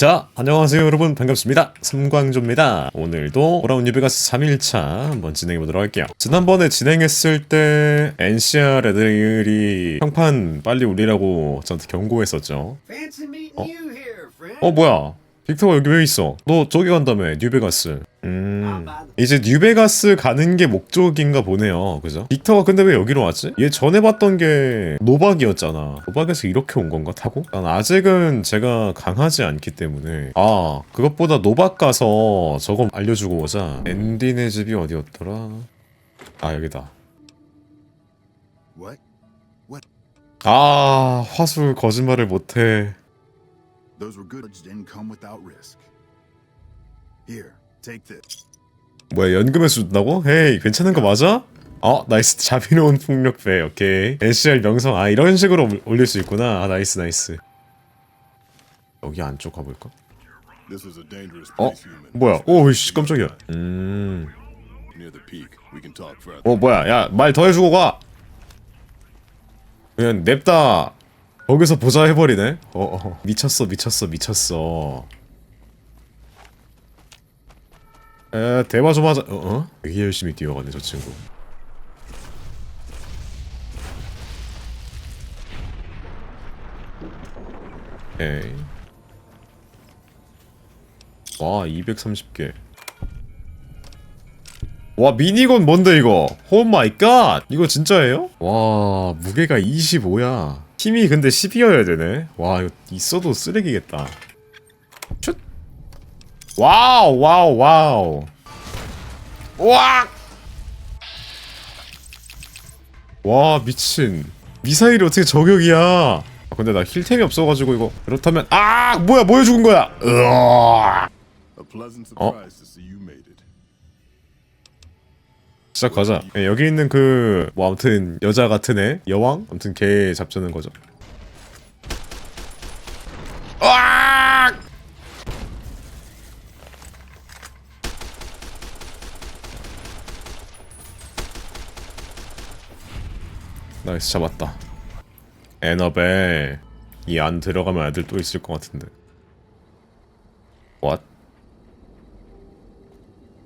자, 안녕하세요 여러분 반갑습니다. 삼광조입니다. 오늘도 돌아온 뉴베가스 3일차 한번 진행해보도록 할게요. 지난번에 진행했을 때 NCR 애들이 평판 빨리 올리라고 저한테 경고했었죠. Friend. 어 뭐야 빅터가 여기 왜 있어? 너 저기 간다며 뉴베가스 음 이제 뉴베가스 가는 게 목적인가 보네요 그죠? 빅터가 근데 왜 여기로 왔지? 얘 전에 봤던 게 노박이었잖아 노박에서 이렇게 온 건가 타고? 난 아직은 제가 강하지 않기 때문에 아 그것보다 노박 가서 저거 알려주고 오자 앤디네 집이 어디였더라? 아 여기다? 아 화술 거짓말을 못해 Those were good. Didn't come without risk. Here, take this. 뭐야 연금에서 준다고? 헤이 괜찮은 거 맞아? 어 나이스 자비로운 폭력배 오케이 NCR 명성 아 이런 식으로 올- 올릴 수 있구나 아 나이스 나이스 여기 안쪽 가볼까? 어? 뭐야 오이씨 깜짝이야 음어. 뭐야 야 말 더 해주고 가 그냥 냅다 거기서 보자 해버리네. 어, 어. 미쳤어 미쳤어 미쳤어. 에 대화 좀 하자. 어? 어? 되게 열심히 뛰어가네 저 친구. 에이. 와 230개. 와 미니건 뭔데 이거? 오 마이 갓! 이거 진짜예요? 와 무게가 25야 힘이 근데 10이어야 되네. 와 이거 있어도 쓰레기겠다. 슛! 와우 와우 와우. 와! 와 미친. 미사일이 어떻게 저격이야? 아, 근데 나 힐템이 없어가지고 이거. 그렇다면 아 뭐야 뭐 해 죽은 거야? 으아! A 시작하자. 예, 여기 있는 그 뭐 아무튼 여자 같은 애 여왕 아무튼 걔 잡자는 거죠. 으악! 나이스 잡았다. 에너벨 이 안 들어가면 애들 또 있을 것 같은데. What?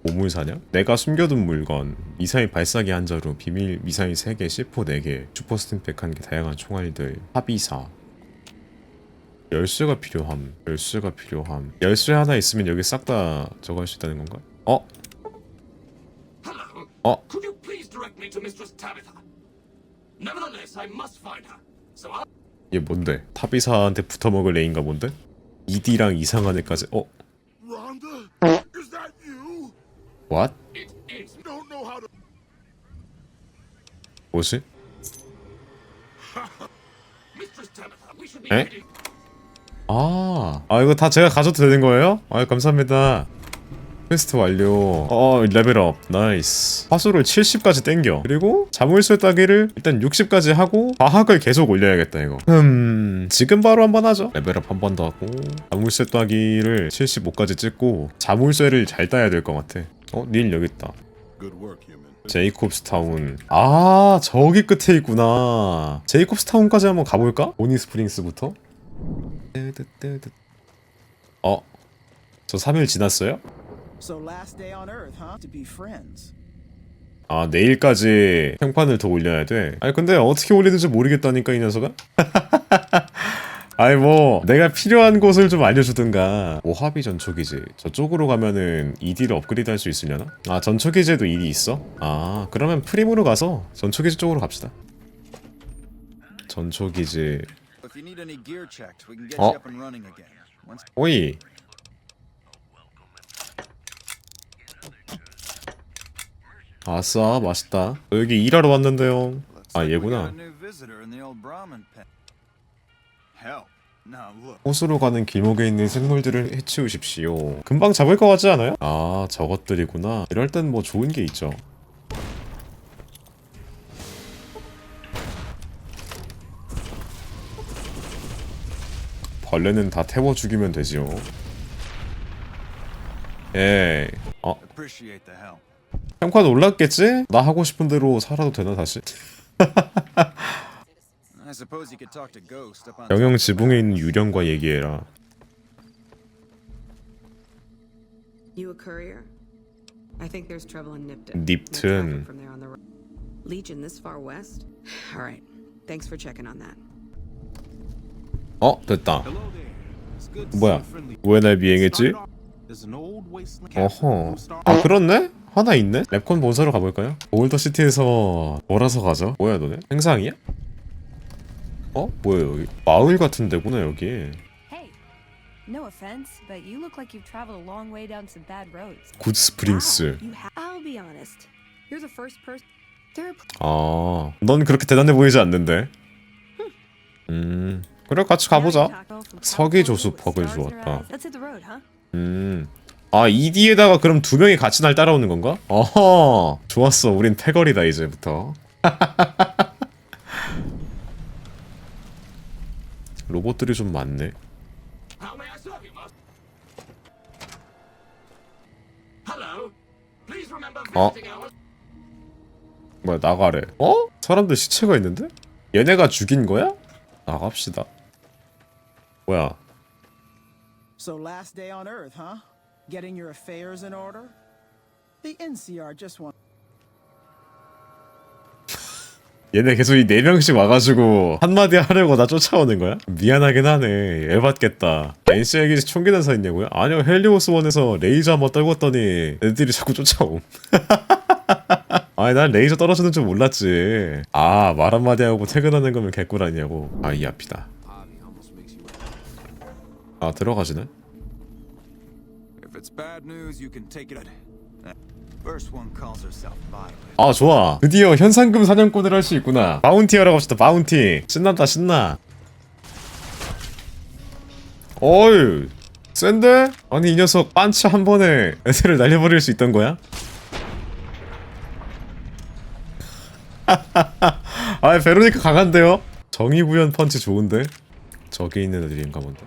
보물사냥? 내가 숨겨둔 물건 미사일 발사기 한 자루 비밀 미사일 3개 C4 4개 슈퍼 스팀팩 한개 다양한 총알들 합의사 열쇠가 필요함 열쇠가 필요함 열쇠 하나 있으면 여기 싹 다 저거 할 수 있다는 건가? 어? Hello. Could you please direct me to Mistress Tabitha? Nevertheless, I must find her. So I 얘 뭔데? 타비사한테 붙어먹을 애인가 본데? 이디랑 이상한 애까지 어? Rhonda? is that you? What? 뭐지? Be Eh? 아, 아 이거 다 제가 가져도 되는 거예요? 아 감사합니다. 퀘스트 완료. 어 레벨업. 나이스. 화수를 70까지 땡겨. 그리고 자물쇠 따기를 일단 60까지 하고 과학을 계속 올려야겠다 이거. 음 지금 바로 한번 하죠. 레벨업 한 번 더 하고 자물쇠 따기를 75까지 찍고 자물쇠를 잘 따야 될 것 같아. 어 닐 여기 있다. 제이콥스타운. 아 저기 끝에 있구나. 제이콥스타운까지 한번 가볼까? 보니 스프링스부터. 어? 저 3일 지났어요? 아 내일까지 평판을 더 올려야 돼? 아니 근데 어떻게 올리는지 모르겠다니까 이 녀석아? 아니 뭐 내가 필요한 곳을 좀 알려주든가. 모하비 전초기지. 저쪽으로 가면은 ED를 업그레이드 할 수 있으려나? 아 전초기지에도 ED 있어? 아 그러면 프림으로 가서 전초기지 쪽으로 갑시다. 전초기지. Once 오이. 아싸 맛있다. 여기 일하러 왔는데요. 아 얘구나 호수로 가는 길목에 있는 생물들을 해치우십시오 금방 잡을 것 같지 않아요? 아 저것들이구나 이럴 땐 뭐 좋은 게 있죠 벌레는 다 태워 죽이면 되지요 에이 어. 평판 올랐겠지? 나 하고 싶은 대로 살아도 되나 다시? 영영 지붕에 있는 유령과 얘기해라 You a courier? I think there's trouble in Nipton. Nipton. No traffic from there on the ro- Legion this far west? All right. Thanks for checking on that. 어 됐다 뭐야. 왜 날 비행했지? 어허. 아 그렇네? 하나 있네? 랩콘 본사로 가볼까요? 올더시티에서 몰아서 가죠 뭐야 너네? 행상이야? 어? 뭐야 여기 마을 같은 데구나 여기 Hey, no offense, but you look like you've traveled a long way down some bad roads. 굿 스프링스 You ha- I'll be honest. You're the first person. Pl- 아넌 그렇게 대단해 보이지 않는데 음 그래 같이 가보자 California 조수 road, huh? 음. 아, 이디에다가 그럼 두 명이 같이 날 따라오는 건가? 어허. 좋았어. 우린 패거리다, 이제부터. 로봇들이 좀 많네. How may I serve you, master? Hello. Please remember Oh. visiting hours. 뭐야, 나가래. 어? 사람들 시체가 있는데? 얘네가 죽인 거야? 나갑시다. 뭐야. So, last day on Earth, huh? Getting your affairs in order? The NCR just want. 얘네 계속 이 네 명씩 와가지고 한마디 하려고 나 쫓아오는 거야? 미안하긴 하네. 열받겠다. NC에게 총기 난 사 있냐고요? 아니요, 헬리오스 원에서 레이저 한번 떨궜더니 애들이 자꾸 쫓아옴. 아니, 난 레이저 떨어지는 줄 몰랐지. 아, 말 한마디 하고 퇴근하는 거면 개꿀 아니냐고. 아, 이 앞이다. 아, 들어가지네? If it's bad news, you can take it. 아, 좋아. 드디어 현상금 사냥꾼을 할 수 있구나. 바운티 하러 갑시다, 바운티. 신난다, 신나. 어이, 센데? 아니, 이 녀석 반치 한 번에 애들을 날려버릴 수 있던 거야? 아, 베로니카 강한데요? 정의부연 펀치 좋은데? 저기 있는 애들인가 본데.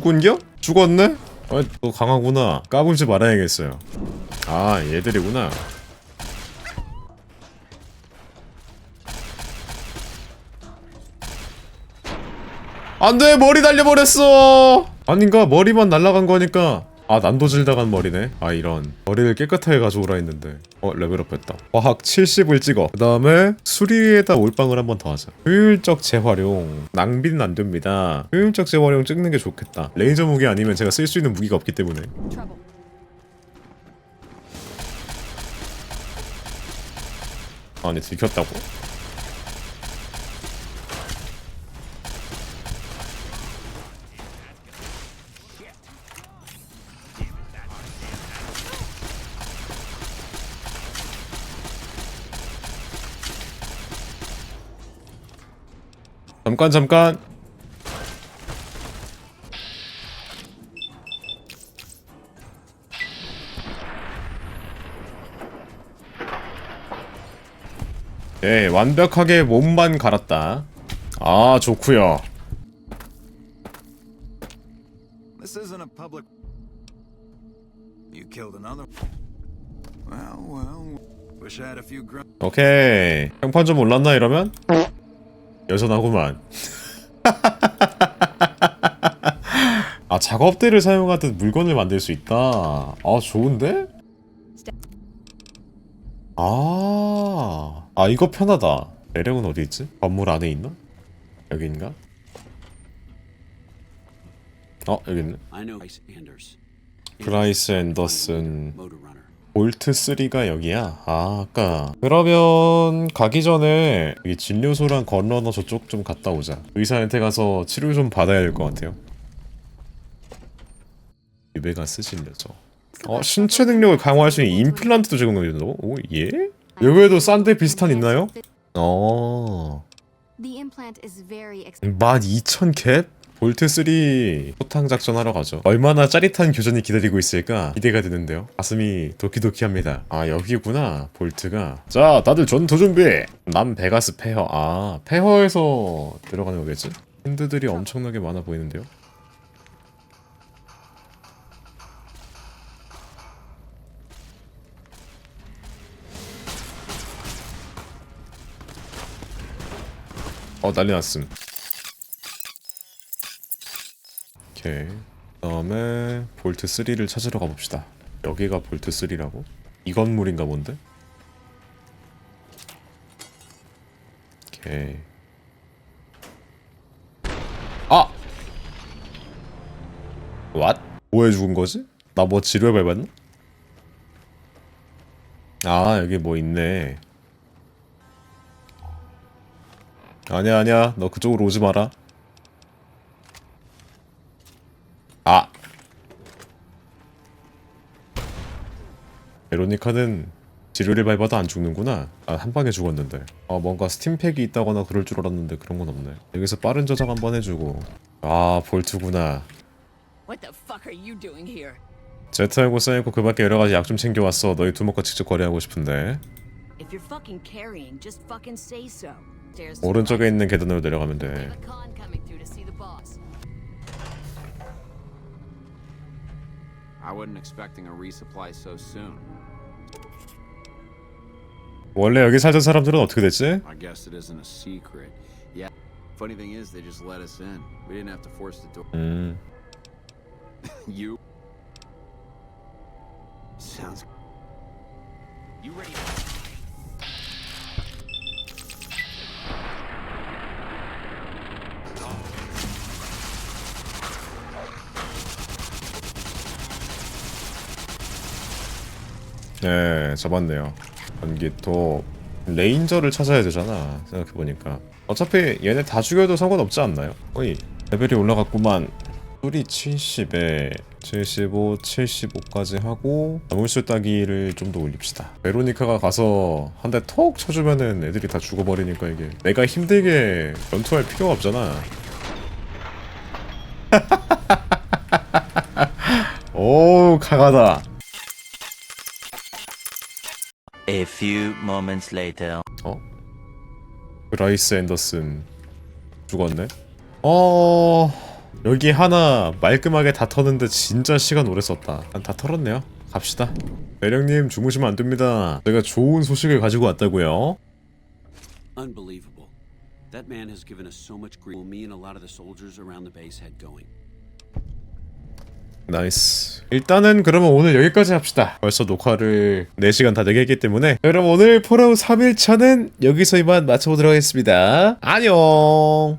죽은겨? 죽었네? 어이 너 강하구나. 까불지 말아야겠어요. 아 얘들이구나. 안돼 머리 날려버렸어. 아닌가? 머리만 날라간 거니까. 아 난도질 당한 머리네. 아 이런. 머리를 깨끗하게 가져오라 했는데 어 레벨업 했다. 과학 70을 찍어. 그 다음에 수리에다 올빵을 한 번 더 하자. 효율적 재활용. 낭비는 안 됩니다. 효율적 재활용 찍는 게 좋겠다. 레이저 무기 아니면 제가 쓸 수 있는 무기가 없기 때문에. 아니 들켰다고? 잠깐 잠깐 네 완벽하게 몸만 갈았다 아 좋구요. 오케이 평판 좀 올랐나 이러면? 여전하구만 아 작업대를 사용하듯 물건을 만들 수 있다 아 좋은데? 아, 아 이거 편하다 매력은 어디 있지? 건물 안에 있나? 여기인가? 어 여기 있네. 브라이스 앤더슨. 볼트 3가 여기야? 아, 아까. 그러면 가기 전에 여기 진료소랑 건너너 저쪽 좀 갔다 오자. 의사한테 가서 치료 좀 받아야 될 것 같아요. 유베가스 진료소. 어, 신체 능력을 강화할 수 있는 임플란트도 제공해준다고? 오, 예? 여기에도 싼데 비슷한 있나요? 어, is very ex- 12,000캡? 볼트3 소탕 작전하러 가죠. 얼마나 짜릿한 교전이 기다리고 있을까 기대가 되는데요. 가슴이 도키도키합니다. 아 여기구나 볼트가. 자 다들 전투 준비 남 베가스 페어. 아 페어에서 들어가는 거겠지? 핸드들이 엄청나게 많아 보이는데요? 어 난리 났음. 오케이 그다음에 볼트 3를 찾으러 가봅시다 여기가 볼트 3라고? 이 건물인가 본데? 오케이 아! 왓? 뭐해 죽은 거지? 나 뭐 지뢰 밟았나? 아 여기 뭐 있네 아니야 아니야 너 그쪽으로 오지 마라 아. 베로니카는 지뢰를 밟아도 안 죽는구나. 아 한 방에 죽었는데. 아 뭔가 스팀팩이 있다거나 그럴 줄 알았는데 그런 건 없네. 여기서 빠른 저장 한번 해주고. 아 볼트구나? 제트하고 사이코 그 밖에 여러 가지 약 좀 챙겨왔어. 너희 두목과 직접 거래하고 싶은데. 오른쪽에 있는 계단으로 내려가면 돼 I wasn't expecting a resupply so soon. 원래 여기 살던 사람들은 어떻게 됐지? I guess it isn't a secret. Yeah. Funny thing is, they just let us in. We didn't have to force the door. 음 you. Sounds. You ready? 네, 잡았네요. 전기톱 레인저를 찾아야 되잖아. 생각해보니까 어차피 얘네 다 죽여도 상관없지 않나요? 어이 레벨이 올라갔구만. 소리 70에 75, 75까지 하고 자물쇠 따기를 좀 더 올립시다. 베로니카가 가서 한 대 톡 쳐주면은 애들이 다 죽어버리니까 이게 내가 힘들게 전투할 필요가 없잖아. 오 강하다. A few moments later. 어? 브라이스 앤더슨 죽었네? 어... 여기 하나 말끔하게 다 터는데 진짜 시간 오래 썼다 난 다 털었네요 갑시다 매령님 주무시면 안 됩니다 제가 좋은 소식을 가지고 왔다고요 Unbelievable. That man has given us so much grief. Me and a lot of the soldiers around the base had going. 나이스 일단은 그러면 오늘 여기까지 합시다. 벌써 녹화를 4시간 다 되게 했기 때문에. 그럼 오늘 폴아웃 3일차는 여기서 이만 마쳐보도록 하겠습니다. 안녕